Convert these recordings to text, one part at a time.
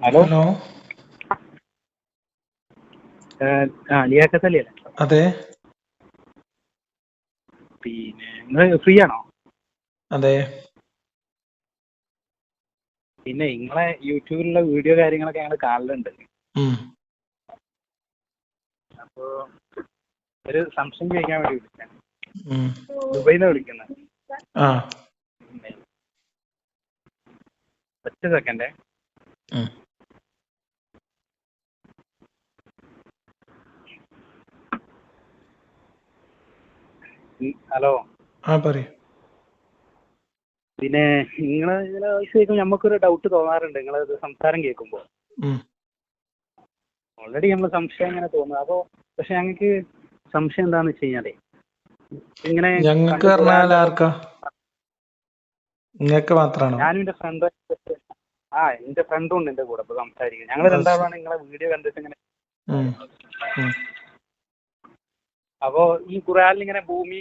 Hello? Hello? ലിയാക്കത്തല്ലേ അതെ. പിന്നെ നിങ്ങൾ ഫ്രീ ആണോ? അതെ. പിന്നെ നിങ്ങളെ യൂട്യൂബിലുള്ള വീഡിയോ കാര്യങ്ങളൊക്കെ ഞങ്ങൾ കാണലുണ്ട്. അപ്പോ ഒരു സംശയം ചോദിക്കാൻ വേണ്ടി വിളിച്ചാണ് ദുബൈന്ന് വിളിക്കുന്നത് ഒറ്റ സെക്കൻഡേ ഹലോ. ആ പറയൂ. പിന്നെ നിങ്ങൾ ഇങ്ങനെ വോയിസ് കേൾക്കുമ്പോൾ നമുക്കൊരു ഡൗട്ട് തോന്നാറുണ്ട്. നിങ്ങളെ സംസാരം കേൾക്കുമ്പോൾ ഓൾറെഡി നമ്മൾ സംശയം ഇങ്ങനെ തോന്നുന്നു. അപ്പോ പക്ഷെ ഞങ്ങൾക്ക് സംശയം എന്താന്ന് വെച്ച് കഴിഞ്ഞാലേ ഇങ്ങനെ ഞങ്ങൾക്ക് പറഞ്ഞാൽ ആർക്കാ? നിങ്ങക്ക് മാത്രമാണ് ഞാനും എന്റെ ഫ്രണ്ട് ആ എന്റെ ഫ്രണ്ടും ഉണ്ട് എന്റെ കൂടെ ഇപ്പൊ സംസാരിക്കുന്നത്. ഞങ്ങൾ രണ്ടാളാണ് നിങ്ങളെ വീഡിയോ കണ്ടിട്ട് ഇങ്ങനെ ഉം. ഉം. അപ്പോ ഈ ഖുറാനിൽ ഇങ്ങനെ ഭൂമി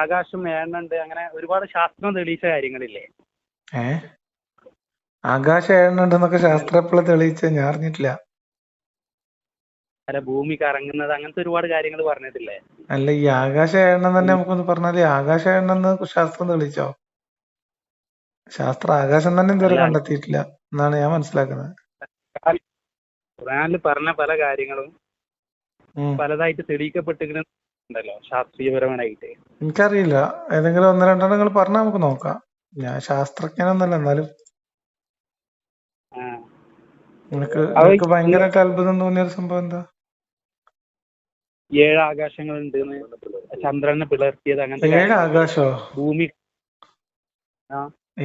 ആകാശം ഏണ്ണുണ്ട് അങ്ങനെ ഒരുപാട് ശാസ്ത്രം തെളിയിച്ച കാര്യങ്ങളില്ലേ? ഏ? ആകാശം ഏഴുന്നുണ്ടെന്നൊക്കെ ശാസ്ത്രം എപ്പോഴും തെളിയിച്ച? ഞാൻ അറിഞ്ഞിട്ടില്ല. അല്ല ഭൂമി കറങ്ങുന്നത് അങ്ങനത്തെ ഒരുപാട് കാര്യങ്ങൾ പറഞ്ഞിട്ടില്ലേ? അല്ല ഈ ആകാശ എണ്ണം തന്നെ നമുക്കൊന്ന് പറഞ്ഞാൽ ആകാശ എണ്ണെന്ന് ശാസ്ത്രം തെളിയിച്ചോ? ശാസ്ത്രം ആകാശം തന്നെ ഇതുവരെ. കണ്ടെത്തിയിട്ടില്ല എന്നാണ് ഞാൻ മനസ്സിലാക്കുന്നത്. ഖുറാനിൽ പറഞ്ഞ പല കാര്യങ്ങളും പലതായിട്ട് പലതായിട്ട് തെളിയിക്കപ്പെട്ടിട്ടുണ്ടല്ലോ ശാസ്ത്രീയപരമായിട്ട്. എനിക്കറിയില്ല. ഏതെങ്കിലും ഒന്ന് രണ്ടെണ്ണം നിങ്ങൾ പറഞ്ഞാൽ നമുക്ക് നോക്കാം. ഞാൻ ശാസ്ത്രജ്ഞനൊന്നല്ല എന്നാലും. നിനക്ക് നിനക്ക് ഭയങ്കരമായിട്ട് അത്ഭുതം തോന്നിയ ഒരു സംഭവം എന്താ? ഏഴ് ആകാശങ്ങൾ ഉണ്ട് ചന്ദ്രനെ പിളർത്തിയത് അങ്ങനത്തെ ഏഴ് ആകാശോ? ഭൂമി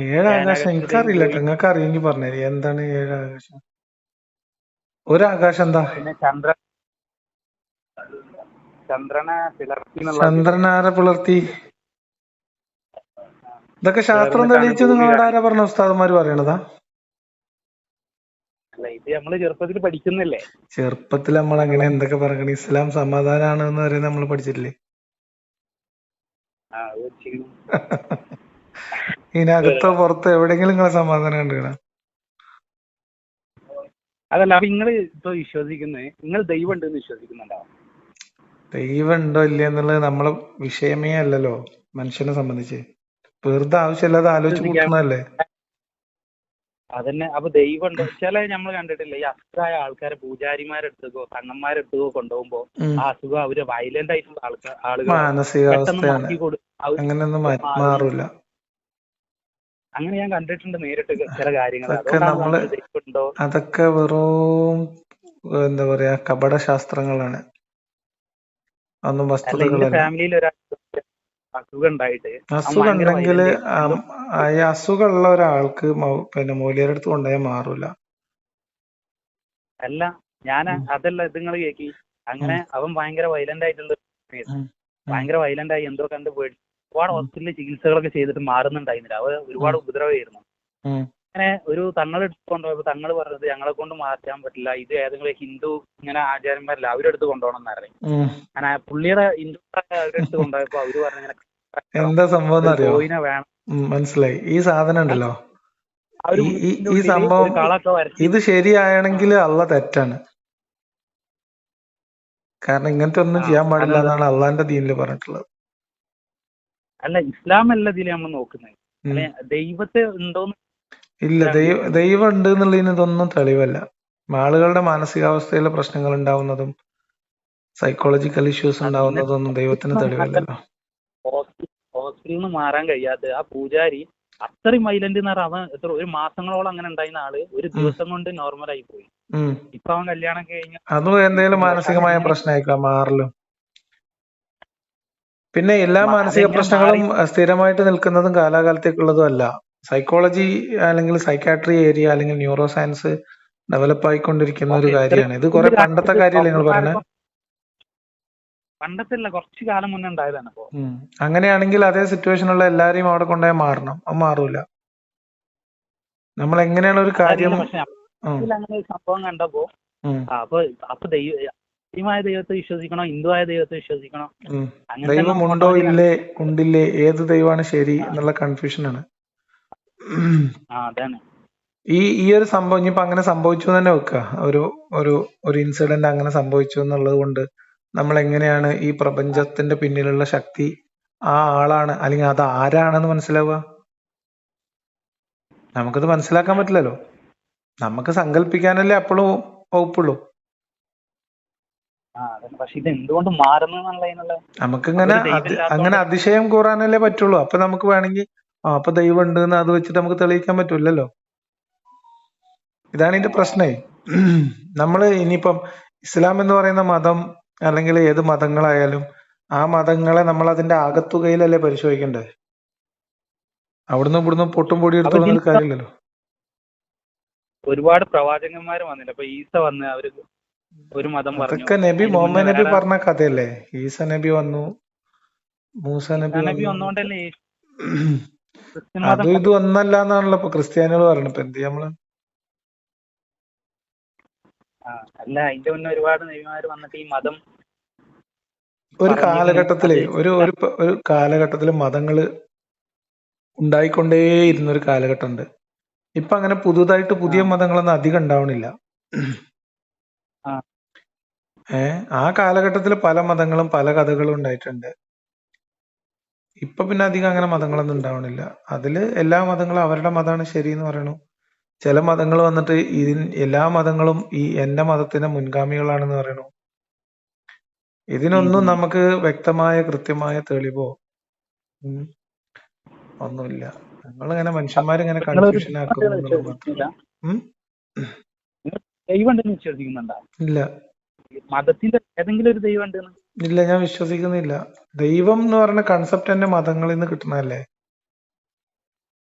ഏഴ് ആകാശം എനിക്കറിയില്ല. നിങ്ങൾക്ക് അറിയെങ്കിൽ പറഞ്ഞേരി. എന്താണ് ഏഴ് ആകാശം? ഒരു ആകാശം എന്താ ചന്ദ്രൻ ചന്ദ്രനെ പിളർത്തി ഇതൊക്കെ ശാസ്ത്രം തെളിയിച്ചു നിങ്ങളുടെ ആരാ പറഞ്ഞ ഉസ്താദന്മാര് പറയണതാ? അല്ല ഇത് നമ്മൾ ചെറുപ്പത്തിൽ പഠിക്കുന്നില്ലേ? ചെറുപ്പത്തിൽ നമ്മൾ അങ്ങനെ എന്തൊക്കെ പറയണ? ഇസ്ലാം സമാധാനാണ് എന്ന് വരെ നമ്മൾ പഠിച്ചിട്ടില്ലേ. ഇതിനകത്തോ പുറത്തോ എവിടെങ്കിലും നിങ്ങളെ സമാധാനം കണ്ടുകണം? അതല്ല അപ്പൊ നിങ്ങൾ ഇപ്പൊ വിശ്വസിക്കുന്നത് നിങ്ങൾ ദൈവം ഉണ്ടെന്ന് വിശ്വസിക്കുന്നുണ്ടോ? ദൈവം ഉണ്ടോ ഇല്ല എന്നുള്ളത് നമ്മളെ വിഷയമേ അല്ലല്ലോ മനുഷ്യനെ സംബന്ധിച്ച്. വെറുതെ ആവശ്യമില്ലാതെ ആലോചിച്ച് കൂട്ടുന്നതല്ലേ? അതന്നെ. അപ്പൊ ദൈവം ഉണ്ടോ ചില നമ്മൾ കണ്ടിട്ടില്ല ഈ അസുഖമായ ആൾക്കാരെ പൂജാരിമാരെടുത്തോ കണ്ണന്മാരെടുത്തോ കൊണ്ടുപോകുമ്പോ. ആ അസുഖം അവർ വയലന്റ് ആയിട്ടുള്ള ആൾക്കാർ ആളുകൾ അങ്ങനെയൊന്നും അങ്ങനെ ഞാൻ കണ്ടിട്ടുണ്ട് നേരിട്ട് ചില കാര്യങ്ങൾ. അതൊക്കെ വെറും എന്താ പറയാ കപട എന്റെ വസ്തുതകളല്ല? ഫാമിലിയിൽ അസുഖം ഉണ്ടായിട്ട് അസുഖം ഉണ്ടെങ്കിൽ ഈ അസുഖമുള്ള ഒരാൾക്ക് പിന്നെ മൂല്യരുടെ അടുത്ത് കൊണ്ടുപോയാൽ മാറൂല. അല്ല ഞാൻ അതല്ല ഇത് നിങ്ങൾ കേക്കി. അങ്ങനെ അവൻ ഭയങ്കര വയലന്റ് ആയിട്ടുള്ള. ഭയങ്കര വയലന്റ് ആയി എന്തോ കണ്ട് പോയി ഒരുപാട്. ഹോസ്പിറ്റലിൽ ചികിത്സകളൊക്കെ ചെയ്തിട്ട് മാറുന്നുണ്ടായിരുന്നില്ല. അവ ഒരുപാട് ഉപദ്രവമായിരുന്നു. അങ്ങനെ ഒരു തങ്ങൾ എടുത്ത് കൊണ്ടുപോയപ്പോൾ തങ്ങൾ പറഞ്ഞത് ഞങ്ങളെ കൊണ്ട് മാറ്റാൻ പറ്റില്ല. ഇത് ഏതെങ്കിലും ഹിന്ദു ഇങ്ങനെ ആചാര്യന്മാരില്ല അവരെടുത്ത് കൊണ്ടുപോകണം ഉം. അങ്ങനെ പുള്ളിയുടെ ഹിന്ദു അവരെടുത്ത് കൊണ്ടുപോയപ്പോ അവർ പറഞ്ഞു എന്താ സംഭവം കോയിനെ വേണം. മനസ്സിലായി. ഈ സാധനം ഉണ്ടല്ലോ. ഈ- സംഭവം ഇത് ശരിയാണെങ്കിൽ അള്ള തെറ്റാണ്. കാരണം ഇങ്ങനത്തെ ഒന്നും ചെയ്യാൻ പാടില്ല എന്നാണ് അള്ളാന്റെ ദീനിൽ പറഞ്ഞിട്ടുള്ളത്. അല്ല ഇസ്ലാം അല്ല ഇതിൽ നമ്മൾ നോക്കുന്നത്. ദൈവത്തെ ഉണ്ടോന്ന് ഇല്ല ദൈവ ദൈവം ഉണ്ട് എന്നുള്ളതിന് ഇതൊന്നും തെളിവല്ല. ആളുകളുടെ മാനസികാവസ്ഥയിലെ പ്രശ്നങ്ങൾ ഉണ്ടാവുന്നതും സൈക്കോളജിക്കൽ ഇഷ്യൂസ് ഉണ്ടാവുന്നതും ഒന്നും ദൈവത്തിന് തെളിവല്ലല്ലോ. ഹോസ്പി- ഹോസ്പിറ്റലിൽ നിന്ന് മാറാൻ കഴിയാതെ ആ പൂജാരി അത്രയും വൈലന്റ് എന്ന് പറഞ്ഞാൽ അവൻ എത്ര ഒരു മാസങ്ങളോളം അങ്ങനെ ഉണ്ടായിരുന്ന ആൾ ഒരു ദിവസം കൊണ്ട് നോർമൽ ആയി പോയി. ഇപ്പൊ അവൻ കല്യാണം കഴിഞ്ഞ അതും എന്തെങ്കിലും മാനസികമായ പ്രശ്നമായിരിക്കാം മാറലും. പിന്നെ എല്ലാ മാനസിക പ്രശ്നങ്ങളും സ്ഥിരമായിട്ട് നിൽക്കുന്നതും കാലാകാലത്തേക്കുള്ളതും അല്ല. സൈക്കോളജി അല്ലെങ്കിൽ സൈക്കാട്രി ഏരിയ അല്ലെങ്കിൽ ന്യൂറോ സയൻസ് ഡെവലപ്പ് ആയിക്കൊണ്ടിരിക്കുന്ന ഒരു കാര്യമാണ്. ഇത് കുറെ പണ്ടത്തെ കാര്യമല്ലേ നിങ്ങൾ പറഞ്ഞത് പണ്ടത്തെ കുറച്ച് കാലം മുന്നേ ഉണ്ടായതാണ് അങ്ങനെയാണെങ്കിൽ അതേ സിറ്റുവേഷനുള്ള എല്ലാരെയും അവിടെ കൊണ്ടുപോയി മാറണം. അത് മാറൂല. നമ്മൾ എങ്ങനെയാണ് ഒരു കാര്യം അങ്ങനെ ഒരു സംഭവം കണ്ടപ്പോ അപ്പൊ അപ്പൊ ദൈവ മുസ്ലിമായ ദൈവത്തെ വിശ്വസിക്കണോ ഹിന്ദുവായ ദൈവത്തെ വിശ്വസിക്കണോ? ദൈവം ഉണ്ടോ ഇല്ലേ ഉണ്ടില്ലേ ഏത് ദൈവമാണ് ശരി എന്നുള്ള കൺഫ്യൂഷൻ ആണ്. ഈ ഈ ഒരു സംഭവം ഇനിയിപ്പോ അങ്ങനെ സംഭവിച്ചു എന്ന് തന്നെ വെക്കുക ഒരു ഒരു ഒരു ഇൻസിഡന്റ് അങ്ങനെ സംഭവിച്ചു എന്നുള്ളത് കൊണ്ട് നമ്മൾ എങ്ങനെയാണ് ഈ പ്രപഞ്ചത്തിന്റെ പിന്നിലുള്ള ശക്തി ആ ആളാണ് അല്ലെങ്കിൽ അത് ആരാണെന്ന് മനസ്സിലാവുക? നമുക്കത് മനസ്സിലാക്കാൻ പറ്റില്ലല്ലോ. നമുക്ക് സങ്കല്പിക്കാനല്ലേ അപ്പോഴും വകുപ്പുള്ളൂ. എന്നുള്ളതിനുള്ള നമുക്കിങ്ങനെ അങ്ങനെ അതിശയം കൂറാനല്ലേ പറ്റുള്ളൂ. അപ്പൊ നമുക്ക് വേണമെങ്കിൽ ആ അപ്പൊ ദൈവം ഉണ്ട് എന്ന് അത് വെച്ചിട്ട് നമുക്ക് തെളിയിക്കാൻ പറ്റൂലല്ലോ ഇതാണ് ഇതിന്റെ പ്രശ്നേ. നമ്മൾ ഇനിയിപ്പം ഇസ്ലാം എന്ന് പറയുന്ന മതം അല്ലെങ്കിൽ ഏത് മതങ്ങളായാലും ആ മതങ്ങളെ നമ്മൾ അതിന്റെ ആകത്തുകയിലല്ലേ പരിശോധിക്കേണ്ടത് അവിടുന്ന് ഇവിടുന്ന് പൊട്ടും പൊടി എടുത്തു കാര്യമില്ലല്ലോ. ഒരുപാട് പ്രവാചകന്മാർ വന്നില്ല. അപ്പൊ ഈസ വന്ന് അവർ ഒരു മതം അതൊക്കെ നബി മുഹമ്മദ് നബി പറഞ്ഞ കഥയല്ലേ? ഈസ നബി വന്നു മൂസ നബി നബി വന്നു. മതം ഇത് ഒന്നല്ല എന്നാണല്ലോ ഇപ്പൊ ക്രിസ്ത്യാനികൾ പറയുന്നത് ഇപ്പൊ എന്ത് നമ്മൾ? അല്ല അതിന്റെ മുന്നേ ഒരുപാട് നബിമാര് വന്നിട്ട് ഈ മതം ഒരു കാലഘട്ടത്തിൽ ഒരു ഒരു ഒരു കാലഘട്ടത്തിൽ മതങ്ങൾ ഉണ്ടായിക്കൊണ്ടേയിരുന്ന ഒരു കാലഘട്ടം ഉണ്ട് ഇപ്പൊ അങ്ങനെ പുതുതായിട്ട് പുതിയ. മതങ്ങളൊന്നും അധികം ഉണ്ടാവണില്ല. ആ. ഏ ആ കാലഘട്ടത്തിൽ പല മതങ്ങളും പല കഥകളും ഉണ്ടായിട്ടുണ്ട്. ഇപ്പൊ പിന്നെ അധികം അങ്ങനെ മതങ്ങളൊന്നും ഉണ്ടാവണില്ല. അതിൽ എല്ലാ മതങ്ങളും അവരുടെ മതമാണ് ശരി എന്ന് പറയണു. ചില മതങ്ങൾ വന്നിട്ട് ഇതിൻ എല്ലാ മതങ്ങളും ഈ എന്റെ മതത്തിന്റെ മുൻഗാമികളാണെന്ന് പറയണു. ഇതിനൊന്നും നമുക്ക് വ്യക്തമായ കൃത്യമായ തെളിവോ? ഉം, ഒന്നുമില്ല. ഞങ്ങളിങ്ങനെ മനുഷ്യന്മാരിങ്ങനെ നിങ്ങളൊരു കൺഫ്യൂഷൻ ആക്കുന്നു എന്നുള്ളത് മാത്രം വിശ്വസിക്കുന്നില്ല ഉം? ദൈവം ഉണ്ടെന്ന് വിശ്വസിക്കുന്നുണ്ടോ? ഇല്ല. മതത്തിന്റെ ഏതെങ്കിലും ഒരു ദൈവം ഉണ്ടെന്ന്? ഇല്ല ഞാൻ വിശ്വസിക്കുന്നില്ല. ദൈവം എന്ന് പറയുന്ന കൺസെപ്റ്റ് തന്നെ മതങ്ങളിൽ നിന്ന് കിട്ടുന്നതല്ലേ?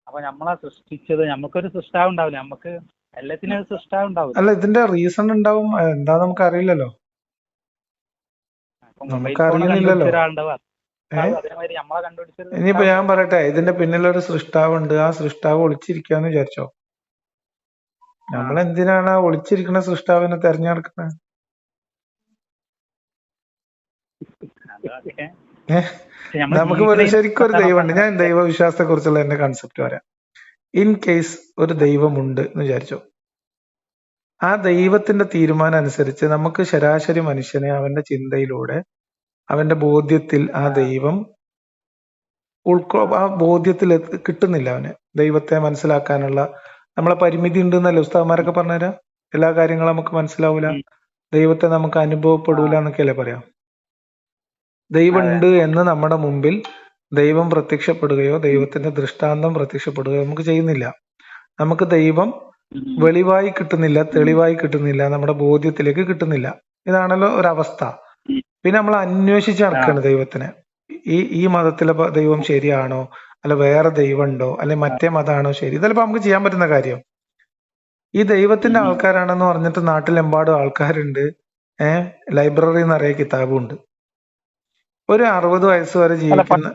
അപ്പൊ നമ്മളാ സൃഷ്ടിച്ചത് നമുക്കൊരു സൃഷ്ടാവ് ഉണ്ടാവില്ല. നമുക്ക് എല്ലാത്തിനും ഒരു സൃഷ്ടാവ് ഉണ്ടാവില്ല. അല്ല ഇതിന്റെ റീസൺ ഉണ്ടാവും എന്താ നമുക്ക് അറിയില്ലല്ലോ നമുക്ക് അറിയുന്നില്ലല്ലോ. ഇനിയിപ്പോ ഞാൻ പറയട്ടെ ഇതിന്റെ പിന്നിലൊരു സൃഷ്ടാവ് ഉണ്ട് ആ സൃഷ്ടാവ് ഒളിച്ചിരിക്കാന്ന് വിചാരിച്ചോ? നമ്മൾ എന്തിനാണ് ആ ഒളിച്ചിരിക്കുന്ന സൃഷ്ടാവിനെ തെരഞ്ഞെടുക്കുന്നത് അതൊക്കെ ഏ? പക്ഷെ നമ്മൾ നമുക്ക് ശരിക്കും ഒരു ദൈവമുണ്ട്. ഞാൻ ദൈവവിശ്വാസത്തെ കുറിച്ചുള്ള എന്റെ കൺസെപ്റ്റ് പറയാം. ഇൻ കേസ് ഒരു ദൈവമുണ്ട് എന്ന് വിചാരിച്ചോ? ആ ദൈവത്തിന്റെ തീരുമാനം അനുസരിച്ച് നമുക്ക് ശരാശരി മനുഷ്യനെ അവന്റെ ചിന്തയിലൂടെ അവന്റെ ബോധ്യത്തിൽ ആ ദൈവം ഉൾക്കോ ആ ബോധ്യത്തിൽ കിട്ടുന്നില്ല അവന്. ദൈവത്തെ മനസ്സിലാക്കാനുള്ള നമ്മളെ പരിമിതി ഉണ്ട് എന്നല്ലേ ഉസ്താവന്മാരൊക്കെ പറഞ്ഞുതരാം? എല്ലാ കാര്യങ്ങളും നമുക്ക് മനസ്സിലാവൂല. ദൈവത്തെ നമുക്ക് അനുഭവപ്പെടൂല എന്നൊക്കെയല്ലേ പറയാം? ദൈവം ഉണ്ട് എന്ന് നമ്മുടെ മുമ്പിൽ ദൈവം പ്രത്യക്ഷപ്പെടുകയോ ദൈവത്തിന്റെ ദൃഷ്ടാന്തം പ്രത്യക്ഷപ്പെടുകയോ നമുക്ക് ചെയ്യുന്നില്ല. നമുക്ക് ദൈവം. വെളിവായി കിട്ടുന്നില്ല തെളിവായി കിട്ടുന്നില്ല നമ്മുടെ ബോധ്യത്തിലേക്ക് കിട്ടുന്നില്ല. ഇതാണല്ലോ ഒരവസ്ഥ. പിന്നെ നമ്മൾ അന്വേഷിച്ച് നടക്കുകയാണ് ദൈവത്തിനെ. ഈ ഈ മതത്തിലെ ദൈവം ശരിയാണോ? അല്ല വേറെ ദൈവമുണ്ടോ? ഉണ്ടോ അല്ലെ മറ്റേ മതമാണോ ശരി? ഇതല്ലപ്പോ നമുക്ക് ചെയ്യാൻ പറ്റുന്ന കാര്യം. ഈ ദൈവത്തിന്റെ. ആൾക്കാരാണെന്ന് പറഞ്ഞിട്ട് നാട്ടിലെമ്പാടും ആൾക്കാരുണ്ട്. ഏഹ് ലൈബ്രറി നിറയെ കിതാബുണ്ട്. ഒരു അറുപത് വയസ്സ് വരെ ജീവിക്കുന്ന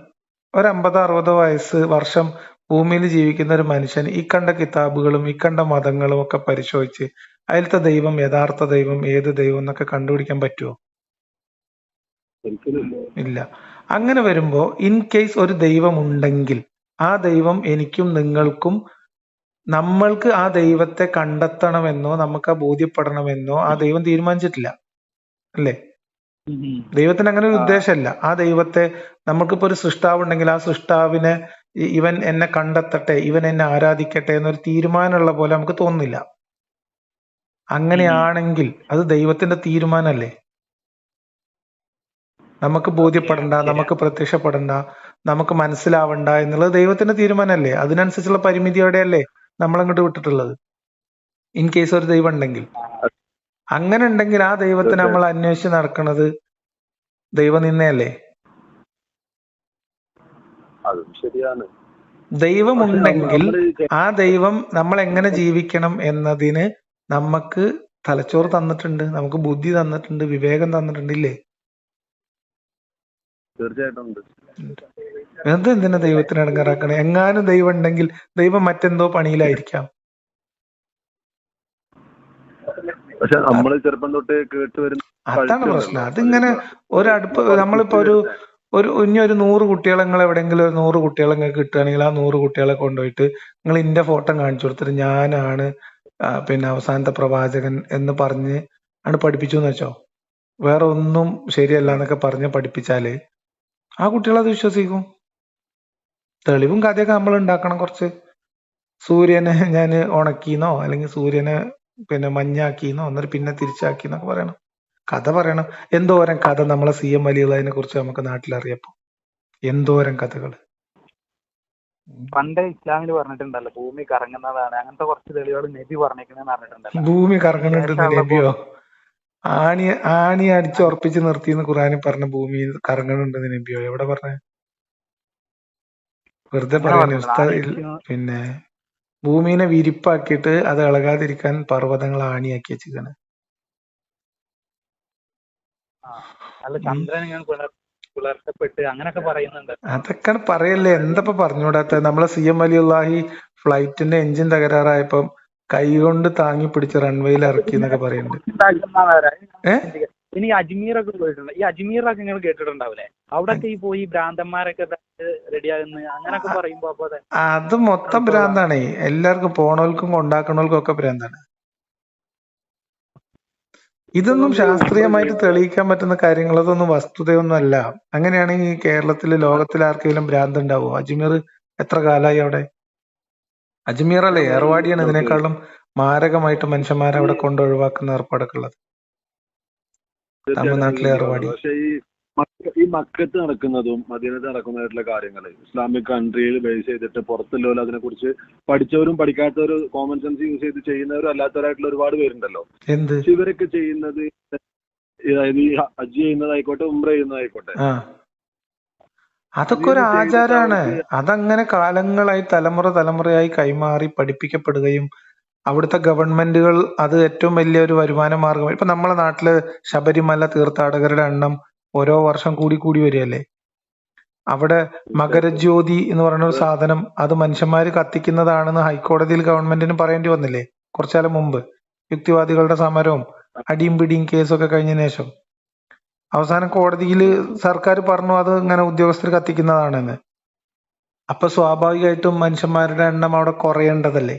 ഒരു അമ്പത് അറുപത് വയസ്സ് വർഷം ഭൂമിയിൽ ജീവിക്കുന്ന ഒരു മനുഷ്യൻ ഈ കണ്ട കിതാബുകളും ഈ കണ്ട മതങ്ങളും ഒക്കെ പരിശോധിച്ച് അതിലത്തെ ദൈവം യഥാർത്ഥ ദൈവം ഏത് ദൈവം എന്നൊക്കെ കണ്ടുപിടിക്കാൻ പറ്റുമോ ഇല്ല. അങ്ങനെ വരുമ്പോ ഇൻ കേസ് ഒരു ദൈവം ഉണ്ടെങ്കിൽ ആ ദൈവം എനിക്കും നിങ്ങൾക്കും നമ്മൾക്ക് ആ ദൈവത്തെ കണ്ടെത്തണമെന്നോ നമുക്ക് ആ ബോധ്യപ്പെടണമെന്നോ ആ ദൈവം തീരുമാനിച്ചിട്ടില്ല. അല്ലേ. ദൈവത്തിന് അങ്ങനെ ഒരു. ഉദ്ദേശമല്ല. ആ ദൈവത്തെ നമുക്കിപ്പോ ഒരു സൃഷ്ടാവ് ഉണ്ടെങ്കിൽ ആ സൃഷ്ടാവിനെ ഇവൻ എന്നെ കണ്ടെത്തട്ടെ ഇവൻ എന്നെ ആരാധിക്കട്ടെ എന്നൊരു തീരുമാനമുള്ള പോലെ നമുക്ക് തോന്നുന്നില്ല. അങ്ങനെയാണെങ്കിൽ അത് ദൈവത്തിന്റെ തീരുമാനമല്ലേ? നമുക്ക് ബോധ്യപ്പെടണ്ട നമുക്ക് പ്രത്യക്ഷപ്പെടണ്ട നമുക്ക് മനസ്സിലാവണ്ട എന്നുള്ളത് ദൈവത്തിന്റെ തീരുമാനമല്ലേ? അതിനനുസരിച്ചുള്ള പരിമിതിയോടെയല്ലേ നമ്മളങ്ങോട്ട് വിട്ടിട്ടുള്ളത്? ഇൻ കേസ് ഒരു ദൈവം ഉണ്ടെങ്കിൽ. അങ്ങനെ ഉണ്ടെങ്കിൽ ആ ദൈവത്തെ നമ്മൾ അന്വേഷിച്ച് നടക്കുന്നത് ദൈവനിന്ദയല്ലേ അതും ശരിയാണ്. ദൈവമുണ്ടെങ്കിൽ ആ ദൈവം നമ്മൾ എങ്ങനെ ജീവിക്കണം എന്നതിന് നമുക്ക് തലച്ചോറ് തന്നിട്ടുണ്ട് നമുക്ക് ബുദ്ധി തന്നിട്ടുണ്ട് വിവേകം തന്നിട്ടുണ്ട് ഇല്ലേ? തീർച്ചയായിട്ടും എന്തെന്തിനാ എന്ത് എന്തിനാ ദൈവത്തിന് അടങ്ങാറാക്കണേ എങ്ങാനും ദൈവം ഉണ്ടെങ്കിൽ ദൈവം മറ്റെന്തോ പണിയിലായിരിക്കാം. പക്ഷെ നമ്മൾ ചെറുപ്പം തൊട്ട് കേട്ട് വരുന്ന അതാണ്. പ്രശ്നം. അതിങ്ങനെ ഒരടുപ്പ് നമ്മളിപ്പോ ഒരു ഒരു ഇനി ഒരു നൂറ് കുട്ടികളെ നിങ്ങൾ എവിടെയെങ്കിലും ഒരു നൂറ് കുട്ടികളെ നിങ്ങൾക്ക് കിട്ടുകയാണെങ്കിൽ ആ നൂറ് കുട്ടികളെ കൊണ്ടുപോയിട്ട് നിങ്ങൾ ഇന്റെ ഫോട്ടോ കാണിച്ചു കൊടുത്തിട്ട് ഞാനാണ് പിന്നെ അവസാനത്തെ പ്രവാചകൻ എന്ന് പറഞ്ഞ് ആണ് പഠിപ്പിച്ചു എന്ന് വെച്ചോ? വേറെ ഒന്നും ശരിയല്ല എന്നൊക്കെ പറഞ്ഞ് പഠിപ്പിച്ചാൽ ആ കുട്ടികൾ അത് വിശ്വസിക്കും. തെളിവും കഥയൊക്കെ നമ്മൾ ഉണ്ടാക്കണം കുറച്ച്. സൂര്യനെ ഞാൻ ഉണക്കിന്നോ അല്ലെങ്കിൽ സൂര്യനെ പിന്നെ മഞ്ഞാക്കിന്നോ എന്നിട്ട് പിന്നെ തിരിച്ചാക്കി എന്നൊക്കെ പറയണം. കഥ പറയണം. എന്തോരം കഥ നമ്മളെ സി എം വലിയുള്ളതിനെ കുറിച്ച് നമുക്ക് നാട്ടിൽ അറിയപ്പോ എന്തോരം കഥകൾ പണ്ട് ഇസ്ലാമിൽ പറഞ്ഞിട്ടുണ്ടല്ലോ ഭൂമി കറങ്ങുന്നതാണ്. അങ്ങനത്തെ കുറച്ച് തെളിവുകൾ നബി പറഞ്ഞിരിക്കണെന്ന് പറഞ്ഞിട്ടുണ്ടല്ലോ. ഭൂമി കറങ്ങുന്നുണ്ട് നബിയോ? ആണി ആണി അടിച്ച് ഉറപ്പിച്ച് നിർത്തിയെന്ന് ഖുറാനിൽ പറഞ്ഞ ഭൂമി കറങ്ങണുണ്ട് നബിയോ? എവിടെ പറഞ്ഞ? വെറുതെ പറയുന്നു പറയാൻ പിന്നെ ഭൂമിനെ വിരിപ്പാക്കിയിട്ട് അത് ഇളകാതിരിക്കാൻ പർവതങ്ങൾ ആണിയാക്കി വെച്ചിരിക്കാണ്. അല്ല ചന്ദ്രൻ ഇങ്ങനെ പിളർ പിളർച്ചപ്പെട്ട് അങ്ങനൊക്കെ പറയുന്നുണ്ട് അതൊക്കെ പറയല്ലേ എന്തപ്പോ പറഞ്ഞുകൂടാത്ത നമ്മളെ സി എം അലിയുള്ളാഹി ഫ്ലൈറ്റിന്റെ എഞ്ചിൻ തകരാറായപ്പം കൈകൊണ്ട് താങ്ങി പിടിച്ച് റൺവേയിൽ ഇറക്കി എന്നൊക്കെ പറയുന്നുണ്ട് ഉണ്ടാക്കുന്നവരാ. ഇനി അജ്മീറൊക്കെ പോയിട്ടുണ്ട്? ഈ അജ്മീറൊക്കെ നിങ്ങൾ കേട്ടിട്ടുണ്ടാവില്ലേ അവിടൊക്കെ ഈ പോയി ഭ്രാന്തന്മാരൊക്കെ റെഡിയാകുന്ന അങ്ങനൊക്കെ പറയുമ്പോ അപ്പൊ അതെ മൊത്തം ഭ്രാന്താണ്. എല്ലാവർക്കും പോണവർക്കും കൊണ്ടാക്കണവർക്കും ഒക്കെ ഭ്രാന്താണ്. ഇതൊന്നും ശാസ്ത്രീയമായിട്ട് തെളിയിക്കാൻ പറ്റുന്ന കാര്യങ്ങൾ അതൊന്നും വസ്തുതയൊന്നും അല്ല. അങ്ങനെയാണെങ്കിൽ കേരളത്തിൽ ലോകത്തിൽ ആർക്കെങ്കിലും ഭ്രാന്ത് ഉണ്ടാവുമോ അജ്മീർ എത്ര കാലായി അവിടെ? അജ്മീർ അല്ലേ ഏർവാടിയാണ് ഇതിനേക്കാളും മാരകമായിട്ട് മനുഷ്യന്മാരെ അവിടെ കൊണ്ട് ഒഴിവാക്കുന്ന ഏർപ്പാടൊക്കെ ഉള്ളത്. പക്ഷെ ഈ ഈ മക്കത്ത് നടക്കുന്നതും മദീനത്ത് നടക്കുന്നതായിട്ടുള്ള കാര്യങ്ങൾ ഇസ്ലാമിക് കൺട്രിയിൽ ബേസ് ചെയ്തിട്ട് പുറത്തുള്ളവരും അതിനെ കുറിച്ച് പഠിച്ചവരും പഠിക്കാത്തവരും കോമൺ സെൻസ് യൂസ് ചെയ്ത് ചെയ്യുന്നവരും അല്ലാത്തവരായിട്ടുള്ള ഒരുപാട് പേരുണ്ടല്ലോ. പക്ഷെ ഇവരൊക്കെ ചെയ്യുന്നത് അതായത് ഈ ഹജ്ജ് ചെയ്യുന്നതായിക്കോട്ടെ ഉംറ ചെയ്യുന്നതായിക്കോട്ടെ. അതൊക്കെ ഒരു അവർക്ക് അതങ്ങനെ കാലങ്ങളായി തലമുറ തലമുറയായി കൈമാറി പഠിപ്പിക്കപ്പെടുകയും അവിടുത്തെ ഗവൺമെന്റുകൾ അത് ഏറ്റവും വലിയ ഒരു വരുമാന മാർഗം ഇപ്പൊ നമ്മളെ നാട്ടിൽ ശബരിമല തീർത്ഥാടകരുടെ എണ്ണം ഓരോ വർഷം കൂടി കൂടി വരികയല്ലേ? അവിടെ മകരജ്യോതി എന്ന് പറയുന്ന ഒരു സാധനം അത് മനുഷ്യന്മാര് കത്തിക്കുന്നതാണെന്ന് ഹൈക്കോടതിയിൽ ഗവൺമെന്റിന് പറയേണ്ടി വന്നില്ലേ? കുറച്ചുകാലം മുമ്പ്. യുക്തിവാദികളുടെ സമരവും അടിയും പിടിയും കേസൊക്കെ കഴിഞ്ഞ ശേഷം. അവസാനം കോടതിയിൽ സർക്കാർ പറഞ്ഞു അത് ഇങ്ങനെ ഉദ്യോഗസ്ഥർ കത്തിക്കുന്നതാണെന്ന്. അപ്പൊ സ്വാഭാവികമായിട്ടും മനുഷ്യന്മാരുടെ എണ്ണം അവിടെ കുറയേണ്ടതല്ലേ?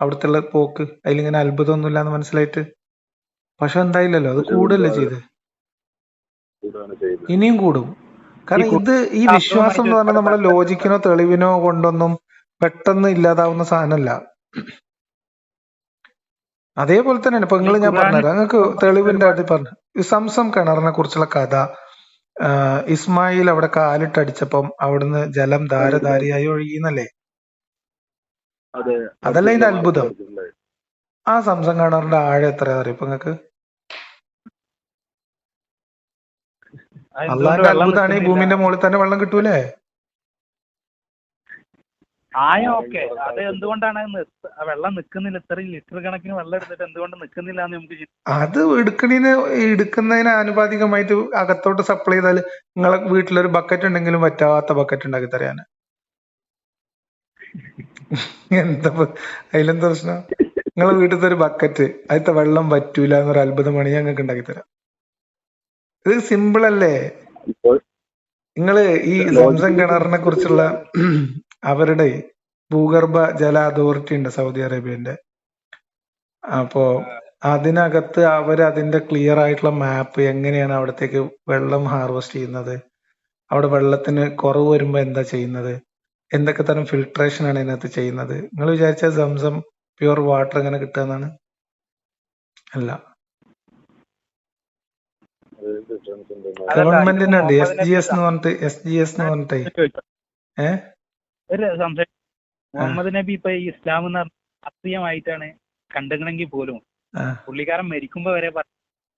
അവിടുത്തെ ഉള്ള പോക്ക് അതിലിങ്ങനെ അത്ഭുതമൊന്നുമില്ല എന്ന് മനസ്സിലായിട്ട്. പക്ഷെ എന്തായില്ലല്ലോ അത് കൂടല്ലേ ചെയ്ത്? ഇനിയും കൂടും. കാരണം ഇത് ഈ വിശ്വാസം എന്ന് പറഞ്ഞാൽ നമ്മളെ ലോജിക്കിനോ തെളിവിനോ കൊണ്ടൊന്നും പെട്ടെന്ന് ഇല്ലാതാവുന്ന സാധനമല്ല. അതേപോലെ തന്നെയാണ്. ഇപ്പൊ നിങ്ങൾ ഞാൻ പറഞ്ഞുതരാം. നിങ്ങൾക്ക് തെളിവിന്റെ അടി പറഞ്ഞു. ഈ സംസം കിണറിനെ കുറിച്ചുള്ള കഥ ഇസ്മായിൽ അവിടെ കാലിട്ടടിച്ചപ്പം അവിടുന്ന് ജലം ധാരധാരിയായി ഒഴുകിന്നല്ലേ അതല്ല ഇതിന്റെ അത്ഭുതം. ആ സംസം കാണാറിന്റെ ആഴം എത്രയാ അറിയാം ഇപ്പൊ നിങ്ങക്ക് അള്ളാന്റെ അത്ഭുതമാണ് ഈ ഭൂമിന്റെ മുകളിൽ തന്നെ വെള്ളം കിട്ടൂലേ? ആയം ഓക്കെ. അത് എന്തുകൊണ്ടാണ് വെള്ളം നിൽക്കുന്നില്ല ഇത്രയും ലിറ്റർ കണക്കിന് വെള്ളം എടുത്തിട്ട് എന്തുകൊണ്ട് നിൽക്കുന്നില്ല എന്ന് നമുക്ക് അത് എടുക്കണതിന് എടുക്കുന്നതിന് ആനുപാതികമായിട്ട് അകത്തോട്ട് സപ്ലൈ ചെയ്താൽ നിങ്ങളെ വീട്ടിലൊരു ബക്കറ്റ് ഉണ്ടെങ്കിലും പറ്റാത്ത ബക്കറ്റ് ഉണ്ടാക്കി തരാന്. എന്താ അതിലെന്താ പ്രശ്നം? നിങ്ങളെ വീട്ടിലത്തെ ഒരു ബക്കറ്റ് അതിലത്തെ വെള്ളം പറ്റൂല എന്നൊരു അത്ഭുതമാണ് ഞങ്ങൾക്ക് ഉണ്ടാക്കി തരാം. ഇത് സിമ്പിൾ അല്ലേ? നിങ്ങൾ ഈ സംസം കിണറിനെ കുറിച്ചുള്ള അവരുടെ ഭൂഗർഭ ജല അതോറിറ്റി ഉണ്ട് സൗദി അറേബ്യന്റെ അപ്പോ അതിനകത്ത് അവർ അതിന്റെ ക്ലിയർ ആയിട്ടുള്ള മാപ്പ് എങ്ങനെയാണ് അവിടത്തേക്ക് വെള്ളം ഹാർവെസ്റ്റ് ചെയ്യുന്നത്? അവിടെ വെള്ളത്തിന് കുറവ് വരുമ്പോ എന്താ ചെയ്യുന്നത്? എന്തൊക്കെ തരം ഫിൽട്രേഷൻ ആണ് ഇതിനകത്ത് ചെയ്യുന്നത്? നിങ്ങൾ വിചാരിച്ച സംസം പ്യുവർ വാട്ടർ എങ്ങനെ കിട്ടുന്നതാണ് അല്ല. ഗവൺമെന്റിന്റെ ഉണ്ട്. എസ് ജി എസ് എന്ന് പറഞ്ഞിട്ട് എസ് ജി എസ് എന്ന് പറഞ്ഞിട്ടേ. ഏഹ് മുഹമ്മദ് നബി ഇപ്പൊ ഇസ്ലാം എന്ന് അസ്ത്രീയമായിട്ടാണ് കണ്ടെങ്കിൽ പോലും. പുള്ളിക്കാരൻ മരിക്കുമ്പോ വരെ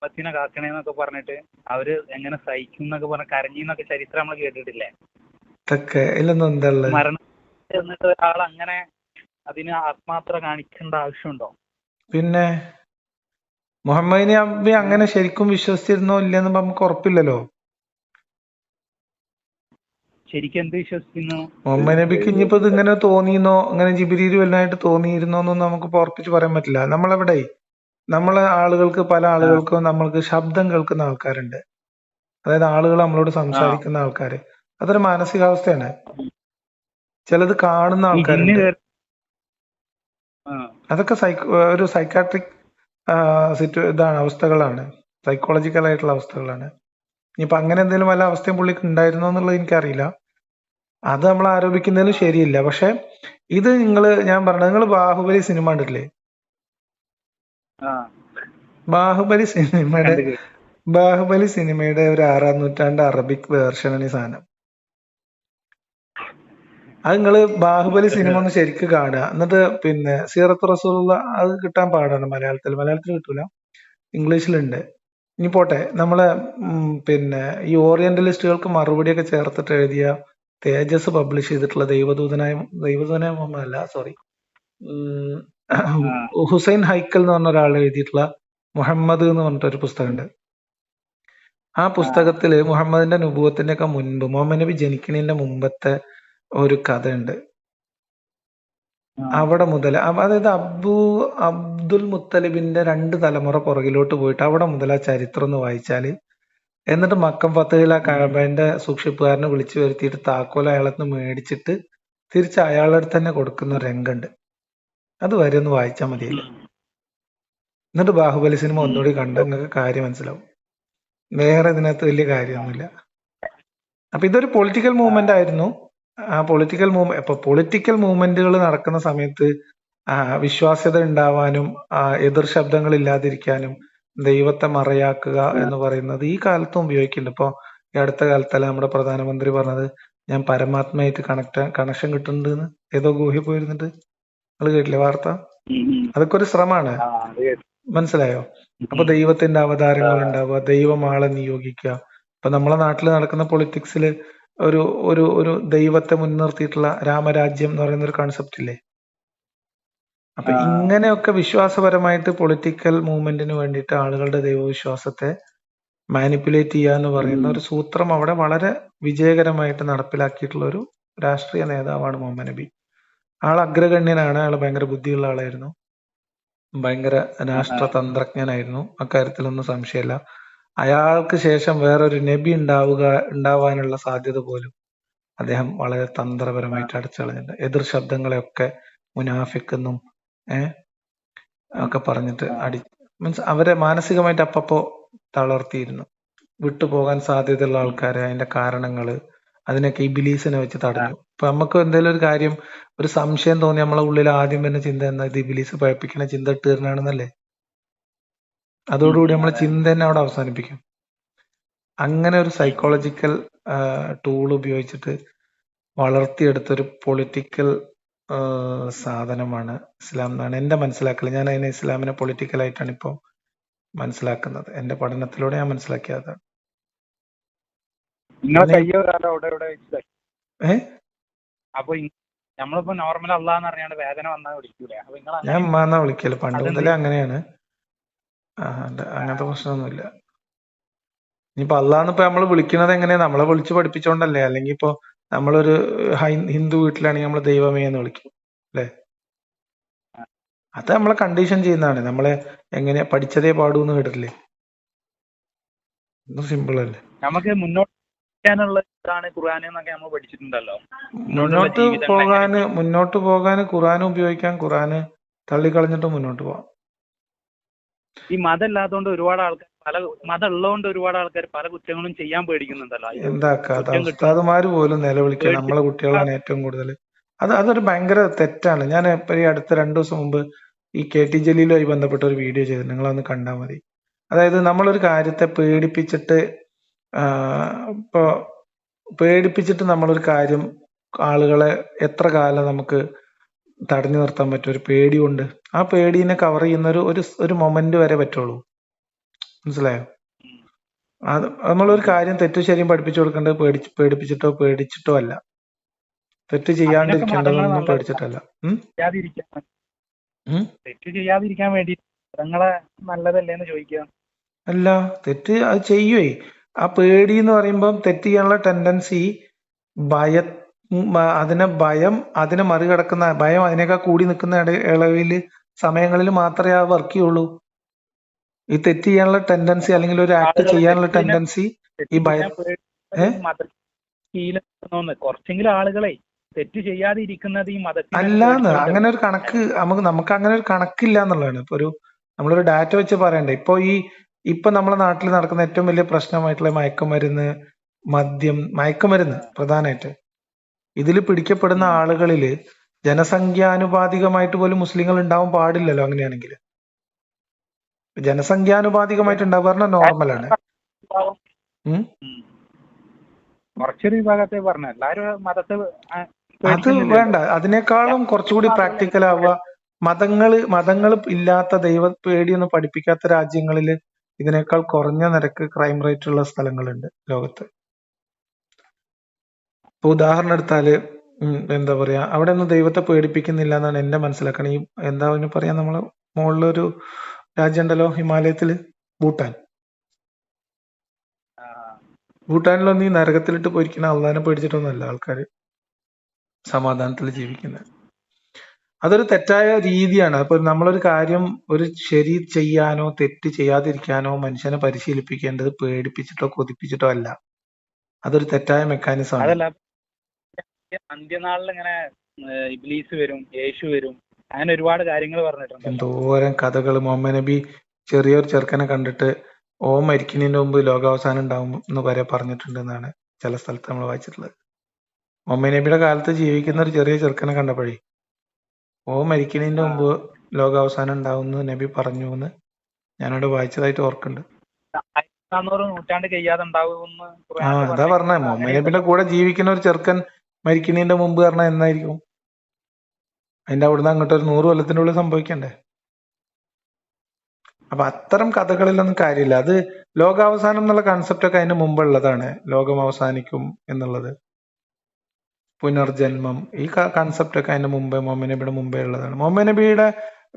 പത്തിനെ കാക്കണേന്നൊക്കെ പറഞ്ഞിട്ട് അവർ എങ്ങനെ സഹിക്കും എന്നൊക്കെ പറഞ്ഞ കരഞ്ഞിന്നൊക്കെ ചരിത്രം നമ്മൾ കേട്ടിട്ടില്ലേ? എന്താ മരണം എന്നിട്ട് ഒരാൾ അങ്ങനെ അതിന് ആത്മാത്ര കാണിക്കേണ്ട ആവശ്യമുണ്ടോ? പിന്നെ മുഹമ്മദ് നബി അങ്ങനെ ശരിക്കും വിശ്വസിച്ചിരുന്നോ ഇല്ലെന്ന് നമുക്ക് ഉറപ്പില്ലല്ലോ. ശരിക്കും എന്ത് വിശ്വസിക്കുന്നു? മുഹമ്മദ് നബിക്ക് ഇനിയിപ്പോ ഇത് ഇങ്ങനെ തോന്നിയെന്നോ അങ്ങനെ ജിബിരിയിൽ വലുതായിട്ട് തോന്നിയിരുന്നോ എന്നൊന്നും നമുക്ക് ഉറപ്പിച്ച് പറയാൻ പറ്റില്ല. നമ്മളെവിടെ? നമ്മളെ ആളുകൾക്ക് പല ആളുകൾക്കും നമ്മൾക്ക് ശബ്ദം കേൾക്കുന്ന ആൾക്കാരുണ്ട്. അതായത് ആളുകൾ നമ്മളോട് സംസാരിക്കുന്ന ആൾക്കാര്. അതൊരു മാനസികാവസ്ഥയാണ്. ചിലത് കാണുന്ന ആൾക്കാർ ആൾക്കാരുണ്ട്. അതൊക്കെ സൈക്കോ ഒരു സൈക്കാട്രിക് സിറ്റു ഇതാണ് അവസ്ഥകളാണ്. സൈക്കോളജിക്കൽ ആയിട്ടുള്ള അവസ്ഥകളാണ്. ഇനിയിപ്പോ അങ്ങനെ എന്തെങ്കിലും വല്ല അവസ്ഥയും പുള്ളിക്ക് ഉണ്ടായിരുന്നോ എന്നുള്ളത് എനിക്കറിയില്ല. അത് നമ്മൾ ആരോപിക്കുന്നതിലും ശരിയില്ല. പക്ഷെ ഇത് നിങ്ങൾ ഞാൻ പറഞ്ഞത് നിങ്ങൾ ബാഹുബലി സിനിമ കണ്ടിട്ടില്ലേ? ബാഹുബലി സിനിമയുടെ ബാഹുബലി സിനിമയുടെ ഒരു ആറാം നൂറ്റാണ്ട് അറബിക് വേർഷനാണ് ഈ സാധനം. അത് നിങ്ങൾ ബാഹുബലി സിനിമ ഒന്ന് ശരിക്ക് കാണുക. എന്നിട്ട് പിന്നെ സീറത്ത് റസൂലുള്ള അത് കിട്ടാൻ പാടാണ് മലയാളത്തിൽ. മലയാളത്തിൽ കിട്ടൂല. ഇംഗ്ലീഷിലുണ്ട്. ഇനി പോട്ടെ. നമ്മളെ ഉം, പിന്നെ ഈ ഓറിയന്റലിസ്റ്റുകൾക്ക് മറുപടിയൊക്കെ ചേർത്തിട്ട് എഴുതിയ തേജസ് പബ്ലിഷ് ചെയ്തിട്ടുള്ള ദൈവദൂതനായ ദൈവദൂതനായ മുഹമ്മദ് അല്ല സോറി ഹുസൈൻ ഹൈക്കൽ എന്ന് പറഞ്ഞ ഒരാൾ എഴുതിയിട്ടുള്ള മുഹമ്മദ് എന്ന് പറഞ്ഞിട്ട് ഒരു പുസ്തകമുണ്ട്. ആ പുസ്തകത്തിൽ മുഹമ്മദിന്റെ നുബുവത്തിന്റെ ഒക്കെ മുൻപ് മുഹമ്മദ് നബി ജനിക്കുന്നതിന്റെ മുമ്പത്തെ ഒരു കഥയുണ്ട്. അവിടെ മുതൽ അതായത് അബു അബ്ദുൽ മുത്തലിബിന്റെ രണ്ട് തലമുറ പുറകിലോട്ട് പോയിട്ട് അവിടെ മുതൽ ആ ചരിത്രം ഒന്ന് വായിച്ചാൽ. എന്നിട്ട് മക്കം ഫത്തഹിൽ ആ കഴബന്റെ സൂക്ഷിപ്പുകാരനെ വിളിച്ചു വരുത്തിയിട്ട് താക്കോൽ അയാളെ നിന്ന് മേടിച്ചിട്ട് തിരിച്ച് അയാളുടെ അടുത്ത് തന്നെ കൊടുക്കുന്ന രംഗുണ്ട്. അത് വരെ ഒന്ന് വായിച്ചാൽ മതിയല്ലോ. എന്നിട്ട് ബാഹുബലി സിനിമ ഒന്നുകൂടി കണ്ട നിങ്ങൾക്ക് കാര്യം മനസ്സിലാവും. വേറെ ഇതിനകത്ത് വലിയ കാര്യമൊന്നുമില്ല. അപ്പൊ ഇതൊരു പൊളിറ്റിക്കൽ മൂവ്മെന്റ് ആയിരുന്നു. ആ പൊളിറ്റിക്കൽ മൂവ് ഇപ്പൊ പൊളിറ്റിക്കൽ മൂവ്മെന്റുകൾ നടക്കുന്ന സമയത്ത് വിശ്വാസ്യത ഉണ്ടാവാനും എതിർ ശബ്ദങ്ങൾ ഇല്ലാതിരിക്കാനും ദൈവത്തെ മറയാക്കുക എന്ന് പറയുന്നത് ഈ കാലത്തും ഉപയോഗിക്കുന്നുണ്ട്. ഇപ്പൊ ഈ അടുത്ത കാലത്തല്ല നമ്മുടെ പ്രധാനമന്ത്രി പറഞ്ഞത് ഞാൻ പരമാത്മയായിട്ട് കണക്ട് കണക്ഷൻ കിട്ടുന്നുണ്ട് ഏതോ ഗുഹയിൽ പോയിരുന്നിട്ട്. നിങ്ങൾ കേട്ടില്ലേ വാർത്ത. അതൊക്കെ ഒരു ശ്രമമാണ്. മനസ്സിലായോ? അപ്പൊ ദൈവത്തിന്റെ അവതാരങ്ങൾ ഉണ്ടാവുക ദൈവമാളെ ആളെ നിയോഗിക്കുക. ഇപ്പൊ നമ്മളെ നാട്ടിൽ നടക്കുന്ന പൊളിറ്റിക്സിൽ ഒരു ഒരു ഒരു ദൈവത്തെ മുൻനിർത്തിയിട്ടുള്ള രാമരാജ്യം എന്ന് പറയുന്ന ഒരു കോൺസെപ്റ്റ് ഇല്ലേ? അപ്പൊ ഇങ്ങനെയൊക്കെ വിശ്വാസപരമായിട്ട് പൊളിറ്റിക്കൽ മൂവ്മെന്റിന് വേണ്ടിയിട്ട് ആളുകളുടെ ദൈവവിശ്വാസത്തെ മാനിപ്പുലേറ്റ് ചെയ്യുക എന്ന് പറയുന്ന ഒരു സൂത്രം അവിടെ വളരെ വിജയകരമായിട്ട് നടപ്പിലാക്കിയിട്ടുള്ള ഒരു രാഷ്ട്രീയ നേതാവാണ് മുഹമ്മദ് നബി. ആൾ അഗ്രഗണ്യനാണ് അയാൾ ഭയങ്കര ബുദ്ധിയുള്ള ആളായിരുന്നു. ഭയങ്കര രാഷ്ട്രതന്ത്രജ്ഞനായിരുന്നു. അക്കാര്യത്തിലൊന്നും സംശയമില്ല. അയാൾക്ക് ശേഷം വേറൊരു നബി ഉണ്ടാവുക ഉണ്ടാവാനുള്ള സാധ്യത പോലും അദ്ദേഹം വളരെ തന്ത്രപരമായിട്ട് അടച്ചളഞ്ഞിട്ടുണ്ട്. എതിർ ശബ്ദങ്ങളെയൊക്കെ മുനാഫിക്കെന്നും ഏഹ് ഒക്കെ പറഞ്ഞിട്ട് അടി മീൻസ് അവരെ മാനസികമായിട്ട് അപ്പപ്പോ തളർത്തിയിരുന്നു. വിട്ടുപോകാൻ സാധ്യതയുള്ള ആൾക്കാരെ അതിന്റെ കാരണങ്ങൾ അതിനൊക്കെ ഈ ബിലീസിനെ വെച്ച് തടഞ്ഞു. ഇപ്പൊ നമുക്ക് എന്തെങ്കിലും ഒരു കാര്യം ഒരു സംശയം തോന്നി നമ്മളെ ഉള്ളിൽ ആദ്യം തന്നെ ചിന്ത എന്താ? ഇത് ബിലീസ് പഴപ്പിക്കുന്ന ചിന്ത ഇട്ട് ഇട്ടുതരണാണെന്നല്ലേ അതോടുകൂടി നമ്മളെ ചിന്ത തന്നെ അവിടെ അവസാനിപ്പിക്കും. അങ്ങനെ ഒരു സൈക്കോളജിക്കൽ ടൂൾ ഉപയോഗിച്ചിട്ട് വളർത്തിയെടുത്തൊരു പൊളിറ്റിക്കൽ സാധനമാണ് ഇസ്ലാം എന്നാണ് എന്റെ മനസ്സിലാക്കൽ ഞാൻ അതിനെ ഇസ്ലാമിനെ പൊളിറ്റിക്കൽ ആയിട്ടാണ് ഇപ്പോൾ മനസ്സിലാക്കുന്നത്. എന്റെ പഠനത്തിലൂടെ ഞാൻ മനസ്സിലാക്കിയത് അപ്പൊ നമ്മളിപ്പോ നോർമൽ അള്ളാന്ന് വേദന വന്നാൽ വിളിക്കൂലേ? ഞാൻ ഉമ്മാന്നാ വിളിക്കൽ? പണ്ട് മുതലേ അങ്ങനെയാണ്. ആ അങ്ങനത്തെ പ്രശ്നമൊന്നുമില്ല. ഇനിയിപ്പോ അള്ളാന്ന് ഇപ്പൊ നമ്മൾ വിളിക്കുന്നത് എങ്ങനെയാ? നമ്മളെ വിളിച്ച് പഠിപ്പിച്ചോണ്ടല്ലേ? അല്ലെങ്കിൽ ഇപ്പൊ നമ്മളൊരു ഹൈ- ഹിന്ദു വീട്ടിലാണെങ്കിൽ നമ്മൾ ദൈവമേ എന്ന് വിളിക്കും അല്ലേ? അത് നമ്മളെ കണ്ടീഷൻ ചെയ്യുന്നതാണ്. നമ്മളെ എങ്ങനെയാ പഠിച്ചതേ പാടൂ എന്ന് കേട്ടിട്ടില്ലേ? സിമ്പിൾ അല്ലേ? നമുക്ക് മുന്നോട്ട് ചെയ്യാനുള്ള ഇതാണ് ഖുർആൻ എന്നൊക്കെ നമ്മൾ പഠിച്ചിട്ടുണ്ടല്ലോ. മുന്നോട്ട് ജീവിതങ്ങൾ പോകാന് മുന്നോട്ട് പോകാന് ഖുറാൻ ഉപയോഗിക്കാൻ ഖുറാന് തള്ളിക്കളഞ്ഞിട്ട് മുന്നോട്ട് പോവാം. ഈ മതം ഇല്ലാത്തതുകൊണ്ട് ഒരുപാട് ആൾക്കാർ പല മതം ഉള്ളതുകൊണ്ട് ഒരുപാട് ആൾക്കാർ പല കുറ്റങ്ങളും ചെയ്യാൻ പേടിക്കുന്നുണ്ടല്ലോ. ഉസ്താദുമാര് പോലും നിലവിളിക്കുക നമ്മളെ കുട്ടികളാണ് ഏറ്റവും കൂടുതൽ. അത് അതൊരു ഭയങ്കര തെറ്റാണ്. ഞാൻ ഇപ്പൊ ഈ അടുത്ത രണ്ടു ദിവസം മുമ്പ് ഈ കെ ടി ജലീലുമായി ബന്ധപ്പെട്ട ഒരു വീഡിയോ ചെയ്തു നിങ്ങളൊന്ന് കണ്ടാൽ മതി. അതായത് നമ്മളൊരു കാര്യത്തെ പേടിപ്പിച്ചിട്ട് ഇപ്പൊ പേടിപ്പിച്ചിട്ട് നമ്മളൊരു കാര്യം ആളുകളെ എത്ര കാലം നമുക്ക് തടഞ്ഞു നിർത്താൻ പറ്റും ഒരു പേടി കൊണ്ട് ആ പേടീനെ കവർ ചെയ്യുന്ന ഒരു ഒരു ഒരു മൊമെന്റ് വരെ പറ്റുള്ളൂ. മനസ്സിലായോ? അത് നമ്മളൊരു കാര്യം തെറ്റ് ശരിയും പഠിപ്പിച്ചു കൊടുക്കേണ്ടത് പേടി പേടിപ്പിച്ചിട്ടോ പേടിച്ചിട്ടോ അല്ല. തെറ്റ് ചെയ്യാണ്ടിരിക്കേണ്ടതൊന്നും പേടിച്ചിട്ടല്ല. തെറ്റ് ചെയ്യാതിരിക്കാൻ വേണ്ടി മതങ്ങളെ നല്ലതല്ലേ എന്ന് ചോദിക്കുക അല്ല തെറ്റ് അത് ചെയ്യുവേ. ആ പേടി എന്ന് പറയുമ്പം തെറ്റ് ചെയ്യാനുള്ള ടെൻഡൻസി ഭയ അതിനെ ഭയം അതിനെ മറികടക്കുന്ന ഭയം അതിനേക്കാൾ കൂടി നിൽക്കുന്ന ഇളവിൽ സമയങ്ങളിൽ മാത്രമേ ആ വർക്ക് ചെയ്യുള്ളൂ. ഈ തെറ്റ് ചെയ്യാനുള്ള ടെൻഡൻസി അല്ലെങ്കിൽ ഒരു ആക്ട് ചെയ്യാനുള്ള ടെൻഡൻസി ഈ ഭയം? മത കുറച്ചെങ്കിലും ആളുകളെ തെറ്റ് ചെയ്യാതെ ഇരിക്കുന്നത് ഈ മതത്തിൽ അല്ലാന്ന്. അങ്ങനെ ഒരു കണക്ക് നമുക്ക് നമുക്ക് അങ്ങനെ ഒരു കണക്കില്ല എന്നുള്ളതാണ്. ഇപ്പൊ ഒരു നമ്മളൊരു ഡാറ്റ വെച്ച് പറയണ്ടേ. ഇപ്പൊ ഈ ഇപ്പൊ നമ്മുടെ നാട്ടിൽ നടക്കുന്ന ഏറ്റവും വലിയ പ്രശ്നമായിട്ടുള്ള മയക്കുമരുന്ന് മദ്യം മയക്കുമരുന്ന് പ്രധാനമായിട്ട്. ഇതിൽ പിടിക്കപ്പെടുന്ന ആളുകളിൽ ജനസംഖ്യാനുപാതികമായിട്ട് പോലും മുസ്ലിങ്ങൾ ഉണ്ടാവാൻ പാടില്ലല്ലോ അങ്ങനെയാണെങ്കിൽ ജനസംഖ്യാനുപാതികമായിട്ട് ഉണ്ടാവുക പറഞ്ഞാൽ നോർമലാണ്? കുറച്ചൊരു വിഭാഗത്തെ പറഞ്ഞു. മതത്തെ അത് വേണ്ട. അതിനേക്കാളും കുറച്ചുകൂടി പ്രാക്ടിക്കൽ ആവുക. മതങ്ങൾ മതങ്ങൾ ഇല്ലാത്ത ദൈവ പേടിയൊന്നും പഠിപ്പിക്കാത്ത രാജ്യങ്ങളിൽ ഇതിനേക്കാൾ കുറഞ്ഞ നിരക്ക് ക്രൈം റേറ്റ് ഉള്ള സ്ഥലങ്ങളുണ്ട് ലോകത്ത്. ഇപ്പൊ ഉദാഹരണം എടുത്താൽ ഉം, എന്താ പറയാ അവിടെ ഒന്നും ദൈവത്തെ പേടിപ്പിക്കുന്നില്ല എന്നാണ് എന്റെ മനസ്സിലാക്കണം. ഈ എന്താ അതിന് പറയാ നമ്മൾ മുകളിലൊരു രാജ്യണ്ടല്ലോ ഹിമാലയത്തിൽ ഭൂട്ടാൻ. ആ, ഭൂട്ടാനിലൊന്നും ഈ നരകത്തിലിട്ട് പോയിരിക്കുന്ന അള്ളാനെ പേടിച്ചിട്ടൊന്നുമല്ല ആൾക്കാര് സമാധാനത്തിൽ ജീവിക്കുന്നത്. അതൊരു തെറ്റായ രീതിയാണ്. അപ്പൊ നമ്മളൊരു കാര്യം ഒരു ശരി ചെയ്യാനോ തെറ്റ് ചെയ്യാതിരിക്കാനോ മനുഷ്യനെ പരിശീലിപ്പിക്കേണ്ടത് പേടിപ്പിച്ചിട്ടോ കൊതിപ്പിച്ചിട്ടോ അല്ല. അതൊരു തെറ്റായ മെക്കാനിസം ആണ്. അതല്ല അന്ത്യനാളിൽ ഇങ്ങനെ ഇബ്ലീസ് വരും യേശു വരും അങ്ങനെ ഒരുപാട് കാര്യങ്ങൾ പറഞ്ഞിട്ടുണ്ട് എന്തോരം കഥകൾ മുഹമ്മദ് നബി ചെറിയൊരു ചെറുക്കനെ കണ്ടിട്ട് ഓ മരിക്കുന്നതിന് മുമ്പ് ലോകാവസാനം ഉണ്ടാവും എന്ന് വരെ പറഞ്ഞിട്ടുണ്ട് എന്നാണ് ചില സ്ഥലത്ത് നമ്മൾ വായിച്ചിട്ടുള്ളത്. മുഹമ്മദ് നബിയുടെ കാലത്ത് ജീവിക്കുന്ന ഒരു ചെറിയ ചെറുക്കനെ കണ്ടപ്പോഴേ ഓ മരിക്കുന്നതിന് മുമ്പ് ലോകാവസാനം ഉണ്ടാവും എന്ന് നബി പറഞ്ഞു എന്ന് ഞാനവിടെ വായിച്ചതായിട്ട് ഓർക്കുന്നുണ്ട്. നൂറ്റാണ്ട് കഴിയാതെ ഉണ്ടാവുമെന്ന് അതാ പറഞ്ഞ. മുഹമ്മദ് നബിയുടെ കൂടെ ജീവിക്കുന്ന ഒരു ചെറുക്കൻ മരിക്കുന്നതിന്റെ മുമ്പ് കാരണം എന്നായിരിക്കും? അതിന്റെ അവിടുന്ന് അങ്ങോട്ട് ഒരു നൂറ് കൊല്ലത്തിന്റെ ഉള്ളിൽ സംഭവിക്കണ്ടേ? അപ്പൊ അത്തരം കഥകളിലൊന്നും കാര്യമില്ല. അത് ലോകാവസാനം എന്നുള്ള കൺസെപ്റ്റ് ഒക്കെ അതിന് മുമ്പുള്ളതാണ്. ലോകം അവസാനിക്കും എന്നുള്ളത്. പുനർജന്മം ഈ കൺസെപ്റ്റ് ഒക്കെ മുമ്പേ മുഹമ്മദ് നബിയുടെ മുമ്പേ ഉള്ളതാണ്. മുഹമ്മദ് നബിയുടെ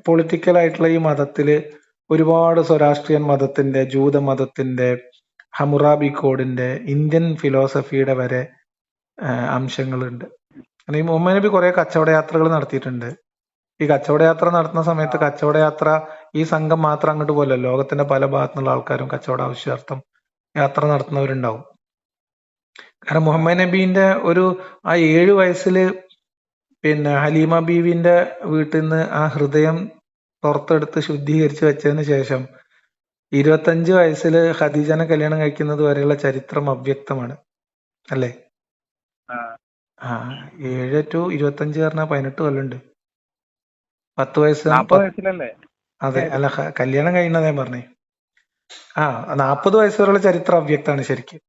പൊളിറ്റിക്കൽ ആയിട്ടുള്ള ഈ മതത്തിൽ ഒരുപാട് സ്വരാഷ്ട്രീയൻ മതത്തിന്റെ ജൂത മതത്തിന്റെ ഹമുറാബി കോഡിന്റെ ഇന്ത്യൻ ഫിലോസഫിയുടെ വരെ അംശങ്ങളുണ്ട്. ഈ മുഹമ്മദ് നബി കുറെ കച്ചവട യാത്രകൾ നടത്തിയിട്ടുണ്ട്. ഈ കച്ചവട യാത്ര നടത്തുന്ന സമയത്ത് കച്ചവട യാത്ര ഈ സംഘം മാത്രം അങ്ങോട്ട് പോലെ ലോകത്തിന്റെ പല ഭാഗത്തുള്ള ആൾക്കാരും കച്ചവട ആവശ്യാർത്ഥം യാത്ര നടത്തുന്നവരുണ്ടാവും. കാരണം മുഹമ്മദ് നബീന്റെ ഒരു ആ ഏഴ് വയസ്സിൽ പിന്നെ ഹലീമ ബീവിന്റെ വീട്ടിൽ നിന്ന് ആ ഹൃദയം പുറത്തെടുത്ത് ശുദ്ധീകരിച്ച് വെച്ചതിന് ശേഷം ഇരുപത്തഞ്ച് വയസ്സിൽ ഖദീജനെ കല്യാണം കഴിക്കുന്നത് വരെയുള്ള ചരിത്രം അവ്യക്തമാണ്. അല്ലേ. ആ ഏഴ് ടു ഇരുപത്തഞ്ച് പറഞ്ഞാൽ പതിനെട്ട് കൊല്ലമുണ്ട് പത്ത് വയസ്സ് നാപ്പത് വയസ്സിലല്ലേ? അതെ അല്ല കല്യാണം ഞാൻ പറഞ്ഞേ. ആ നാപ്പത് വയസ്സ് വരെയുള്ള ചരിത്രം അവ്യക്തമാണ് ശരിക്കും.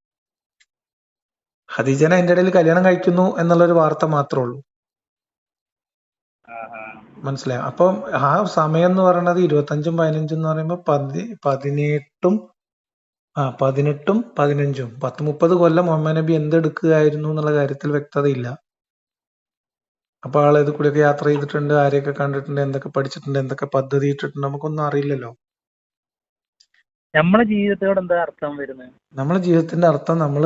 ഖദീജനെ എന്റെ ഇടയിൽ കല്യാണം കഴിക്കുന്നു എന്നുള്ള ഒരു വാർത്ത മാത്രമേ ഉള്ളൂ. മനസ്സിലായോ? അപ്പം ആ സമയം എന്ന് പറയുന്നത് ഇരുപത്തഞ്ചും പതിനഞ്ചും എന്ന് പറയുമ്പോ പതി പതിനെട്ടും ആ പതിനെട്ടും പതിനഞ്ചും. പത്ത് മുപ്പത് കൊല്ലം മുഹമ്മദ് നബി എന്തെടുക്കുകയായിരുന്നു എന്നുള്ള കാര്യത്തിൽ വ്യക്തതയില്ല. അപ്പൊ ആൾ ഇത് കൂടെയൊക്കെ യാത്ര ചെയ്തിട്ടുണ്ട് ആരെയൊക്കെ കണ്ടിട്ടുണ്ട് എന്തൊക്കെ പഠിച്ചിട്ടുണ്ട് എന്തൊക്കെ പദ്ധതി ഇട്ടിട്ടുണ്ട് നമുക്കൊന്നും അറിയില്ലല്ലോ. നമ്മളെ ജീവിതത്തോട് എന്താ അർത്ഥം വരുന്നത്? നമ്മളെ ജീവിതത്തിന്റെ അർത്ഥം നമ്മൾ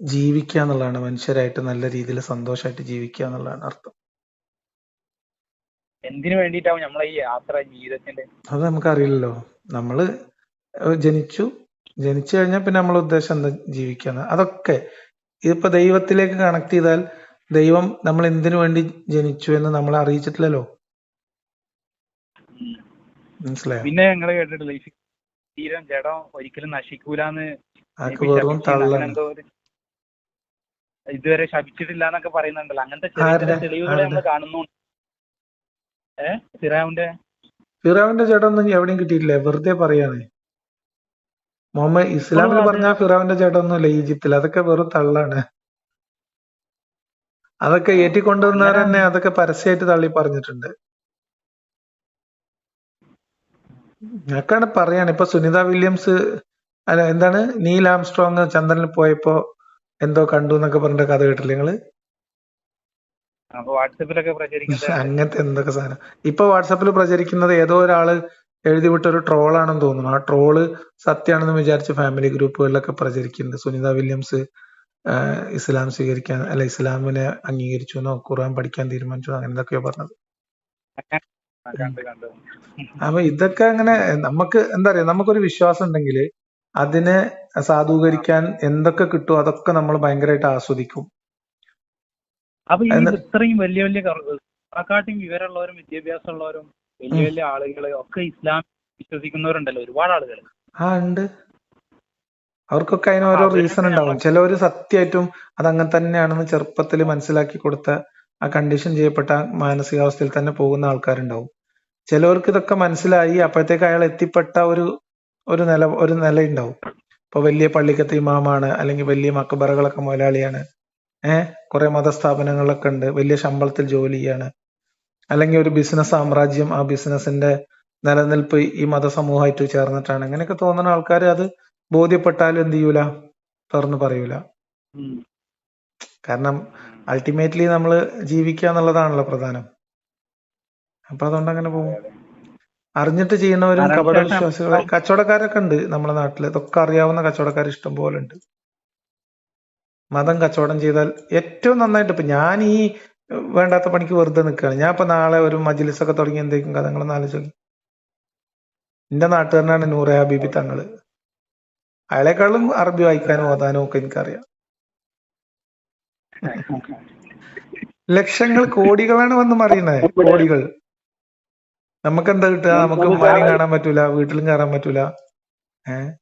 ജീവിക്കുക എന്നുള്ളതാണ്. മനുഷ്യരായിട്ട് നല്ല രീതിയിൽ സന്തോഷമായിട്ട് ജീവിക്കുക എന്നുള്ളതാണ് അർത്ഥം. എന്തിനു വേണ്ടിയിട്ടാവും നമ്മളെ ഈ യാത്ര ജീവിതത്തിന്റെ? അത് നമുക്കറിയില്ലല്ലോ. നമ്മൾ ജനിച്ചു ജനിച്ചു കഴിഞ്ഞാൽ പിന്നെ നമ്മളെ ഉദ്ദേശം എന്താ ജീവിക്കാന്ന്? അതൊക്കെ ഇതിപ്പോ ദൈവത്തിലേക്ക് കണക്ട് ചെയ്താൽ ദൈവം നമ്മൾ എന്തിനു വേണ്ടി ജനിച്ചു എന്ന് നമ്മൾ അറിയിച്ചിട്ടില്ലല്ലോ. മനസ്സിലായോ? പിന്നെ ഞങ്ങൾ കേട്ടിട്ടില്ല ശരീരം ജഡം ഒരിക്കലും നശിക്കൂലെന്ന് അതൊക്കെ വെറും തള്ളാണ്. ഇതുവരെ ശപിച്ചിട്ടില്ല എന്നൊക്കെ പറയുന്നുണ്ടല്ലോ. അങ്ങനത്തെ? ചെറിയ തെളിവുകൾ? നമ്മൾ കാണുന്നു ഏഹ് ഫിറാവിന്റെ? ഫിറാവിന്റെ ചേട്ടൊന്നും എവിടെയും കിട്ടിയിട്ടില്ല. വെറുതെ പറയാണ്. മുഹമ്മദ് ഇസ്ലാമിൽ പറഞ്ഞ ഫിറാവിന്റെ ചേട്ടൊന്നുമില്ല ഈജിപ്തിൽ. അതൊക്കെ വെറും തള്ളാണ്. അതൊക്കെ ഏറ്റിക്കൊണ്ടുവന്നവർ തന്നെ അതൊക്കെ പരസ്യമായിട്ട് തള്ളി പറഞ്ഞിട്ടുണ്ട്. ഞക്കാണ് പറയാണ് ഇപ്പൊ സുനിത വില്യംസ് അല്ല എന്താണ്? നീൽ ആംസ്ട്രോങ് ചന്ദ്രനിൽ പോയപ്പോ എന്തോ കണ്ടു എന്നൊക്കെ പറഞ്ഞ കഥ കേട്ടില്ലേ നിങ്ങൾ? അങ്ങനത്തെ എന്തൊക്കെ സാധനം. ഇപ്പൊ വാട്സാപ്പിൽ പ്രചരിക്കുന്നത് ഏതോ ഒരാൾ എഴുതി വിട്ട ഒരു ട്രോളാണെന്ന് തോന്നുന്നു. ആ ട്രോൾ സത്യാണെന്ന് വിചാരിച്ച് ഫാമിലി ഗ്രൂപ്പുകളിലൊക്കെ പ്രചരിക്കുന്നുണ്ട്. സുനിത വില്യംസ് ഇസ്ലാം സ്വീകരിക്കാൻ അല്ല ഇസ്ലാമിനെ അംഗീകരിച്ചു എന്നോ ഖുർആൻ പഠിക്കാൻ തീരുമാനിച്ചു അങ്ങനെ എന്തൊക്കെയോ പറഞ്ഞത്. അപ്പൊ ഇതൊക്കെ അങ്ങനെ നമുക്ക് എന്താ പറയാ നമുക്കൊരു വിശ്വാസം ഉണ്ടെങ്കിൽ അതിനെ സാധൂകരിക്കാൻ എന്തൊക്കെ കിട്ടും അതൊക്കെ നമ്മൾ ഭയങ്കരമായിട്ട് ആസ്വദിക്കും. അപ്പൊ ഇത്രയും വലിയ വലിയ വിവരമുള്ളവരും വിദ്യാഭ്യാസമുള്ളവരും വലിയ. വലിയ ആളുകൾ ഒക്കെ ഇസ്ലാം വിശ്വസിക്കുന്നവരുണ്ടല്ലോ ഒരുപാട് ആളുകൾ ആ ഉണ്ട്. അവർക്കൊക്കെ അതിന് ഓരോ റീസൺ ഉണ്ടാവും. ചിലവര് സത്യമായിട്ടും അത് അങ്ങനെ തന്നെയാണെന്ന് ചെറുപ്പത്തിൽ മനസ്സിലാക്കി കൊടുത്ത ആ കണ്ടീഷൻ ചെയ്യപ്പെട്ട മാനസികാവസ്ഥയിൽ തന്നെ പോകുന്ന ആൾക്കാരുണ്ടാവും. ചിലവർക്ക് ഇതൊക്കെ മനസ്സിലായി അപ്പോഴത്തേക്ക് അയാൾ എത്തിപ്പെട്ട ഒരു ഒരു നില ഒരു നിലയുണ്ടാവും. ഇപ്പൊ വലിയ പള്ളിക്കത്തെ ഇമാമാണ് അല്ലെങ്കിൽ വലിയ മക്കബറകളൊക്കെ മുതലാളിയാണ്. ഏഹ് കുറെ മതസ്ഥാപനങ്ങളൊക്കെ ഉണ്ട് വലിയ ശമ്പളത്തിൽ ജോലി ചെയ്യാണ്. അല്ലെങ്കിൽ ഒരു ബിസിനസ് സാമ്രാജ്യം ആ ബിസിനസിന്റെ നിലനിൽപ്പ് ഈ മതസമൂഹമായിട്ട് ചേർന്നിട്ടാണ്. അങ്ങനെയൊക്കെ തോന്നുന്ന ആൾക്കാർ അത് ബോധ്യപ്പെട്ടാലും എന്ത് ചെയ്യൂല? തുറന്നു പറയൂല. കാരണം അൾട്ടിമേറ്റ്ലി നമ്മൾ ജീവിക്കുക എന്നുള്ളതാണല്ലോ പ്രധാനം. അപ്പൊ അതുകൊണ്ട് അങ്ങനെ പോകും. അറിഞ്ഞിട്ട് ചെയ്യുന്നവരും കപട വിശ്വാസികൾ കച്ചവടക്കാരൊക്കെ ഉണ്ട് നമ്മുടെ നാട്ടിൽ. ഇതൊക്കെ അറിയാവുന്ന കച്ചവടക്കാർ ഇഷ്ടം പോലെ ഉണ്ട്. മതം കച്ചവടം ചെയ്താൽ ഏറ്റവും നന്നായിട്ട് ഇപ്പൊ ഞാൻ ഈ വേണ്ടാത്ത പണിക്ക് വെറുതെ നിൽക്കുകയാണ് ഞാൻ ഇപ്പൊ നാളെ ഒരു മജ്ലിസ് ഒക്കെ തുടങ്ങി എന്തെങ്കിലും കഥകളൊന്നും ആലോചിച്ചു എന്റെ നാട്ടുകാരനാണ് നൂറെ ഹബീബി തങ്ങൾ. അയാളെക്കാളും അറബി വായിക്കാനും ഓതാനും ഒക്കെ എനിക്കറിയാം. ലക്ഷങ്ങൾ കോടികളാണ് വന്ന് മറിയണേ കോടികൾ. നമുക്ക് എന്താ കിട്ടുക? നമുക്ക് ഉമ്മാനെയും കാണാൻ പറ്റൂല വീട്ടിലും കയറാൻ പറ്റൂല. ഏഹ്?